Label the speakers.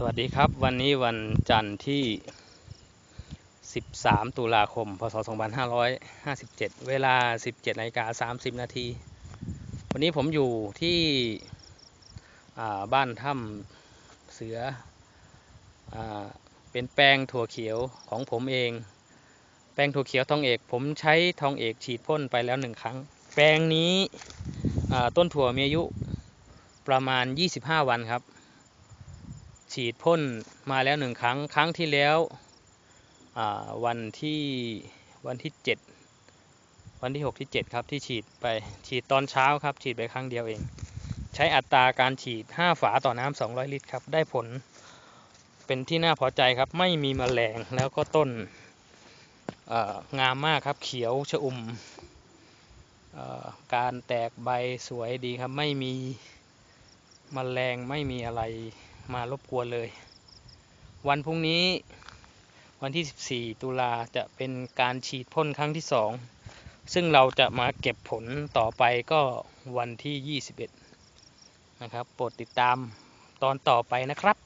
Speaker 1: สวัสดีครับวันนี้วันจันทร์ที่ 13 ตุลาคม พศ 2557 เวลา 17นาฬิกา30 นาที วันนี้ผมอยู่ที่บ้านถ้ำเสืออเป็นแปลงถั่วเขียวของผมเอง แปลงถั่วเขียวทองเอก ผมใช้ทองเอกฉีดพ่นไปแล้วหนึ่งครั้ง แปลงนี้ต้นถั่วมีอายุประมาณ 25 วันครับ ฉีดพ่นมาแล้วหนึ่งครั้งครั้งที่แล้ววันที่วันที่เจ็ดวันที่หกที่เจ็ดครับที่ฉีดไปฉีดตอนเช้าครับ ฉีดไปครั้งเดียวเอง ใช้อัตราการฉีด 5 ฝาต่อน้ำ200 ลิตรครับ ได้ผลเป็นที่น่าพอใจครับ ไม่มีแมลงแล้วก็ต้นงามมากครับ เขียวชอุ่มอการแตกใบสวยดีครับ ไม่มีมแมลงไม่มีอะไร มารบกวนเลย วันพรุ่งนี้วันที่ 14 ตุลาจะเป็นการฉีดพ่นครั้งที่ 2 ซึ่งเราจะมาเก็บผลต่อไปก็วันที่ 21 นะครับ โปรดติดตามตอนต่อไปนะครับ